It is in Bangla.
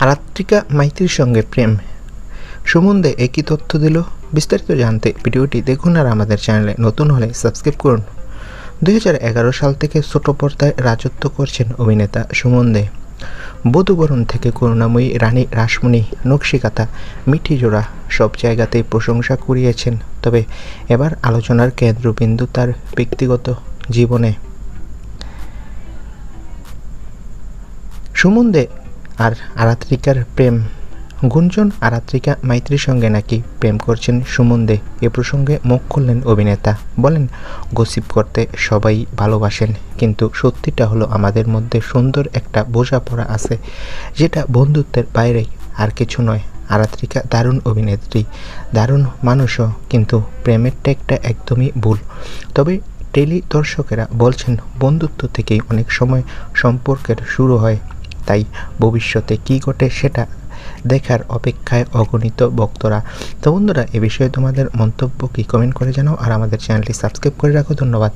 রাত্রিকা মাইতির সঙ্গে প্রেম। সম্বন্ধে একই তথ্য দিল। বিস্তারিত জানতে ভিডিওটি দেখুন আর আমাদের চ্যানেলে নতুন হলে সাবস্ক্রাইব করুন। দু হাজার এগারো সাল থেকে ছোট পর্দায় রাজত্ব করছেন অভিনেতা সুমন দে বধুবরণ থেকে করুণাময়ী রানী রাসমণি, নকশিকাতা মিঠি জোড়া সব জায়গাতেই প্রশংসা কুড়িয়েছেন। তবে এবার আলোচনার কেন্দ্রবিন্দু তার ব্যক্তিগত জীবনে। সুমন দে আর আরাত্রিকার প্রেম। গুঞ্জন আরাত্রিকা মাইত্রীর সঙ্গে নাকি প্রেম করছেন সুমন দে। এ প্রসঙ্গে মুখ খুললেন অভিনেতা। বলেন, গসিপ করতে সবাই ভালোবাসেন, কিন্তু সত্যিটা হলো আমাদের মধ্যে সুন্দর একটা বোঝাপড়া আছে, যেটা বন্ধুত্বের বাইরে আর কিছু নয়। আরাত্রিকা দারুণ অভিনেত্রী, দারুণ মানুষও, কিন্তু প্রেমের টেকটা একদমই ভুল। তবে টেলি দর্শকেরা বলছেন, বন্ধুত্ব থেকেই অনেক সময় সম্পর্কের শুরু হয়। তাই ভবিষ্যতে কি ঘটে সেটা দেখার অপেক্ষায় অগণিত ভক্তরা। তো বন্ধুরা, এ বিষয়ে তোমাদের মন্তব্য কি? কমেন্ট করে জানাও আর আমাদের চ্যানেলটি সাবস্ক্রাইব করে রাখো। ধন্যবাদ।